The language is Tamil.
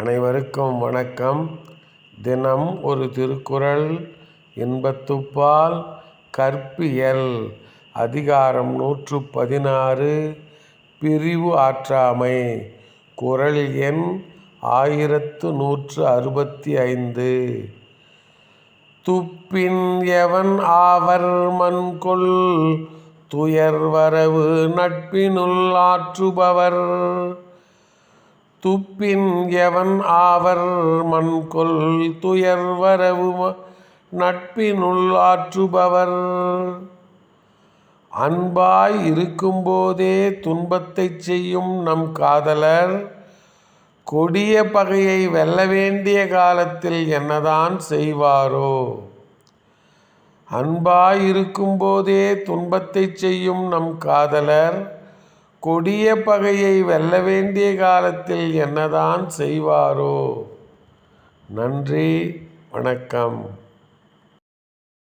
அனைவருக்கும் வணக்கம். தினம் ஒரு திருக்குறள் இன்பத்துப்பால் கற்பியல் அதிகாரம் நூற்று பதினாறு பிரிவு ஆற்றாமை குறள் எண் ஆயிரத்து நூற்று அறுபத்தி ஐந்து. துப்பின் எவன் ஆவர் மன்கொல் துயர்வரவு நட்பினுள் ஆற்றுபவர். துப்பின் எவன் ஆவர் மன்கொல் துயர்வரவு நட்பினுள் ஆற்றுபவர். அன்பாய் இருக்கும்போதே துன்பத்தைச் செய்யும் நம் காதலர். கொடிய பகையை வெல்ல வேண்டிய காலத்தில் என்னதான் செய்வாரோ? அன்பாய் இருக்கும்போதே துன்பத்தைச் செய்யும் நம் காதலர். கொடிய பகையை வெல்ல வேண்டிய காலத்தில் என்னதான் செய்வாரோ? நன்றி வணக்கம்.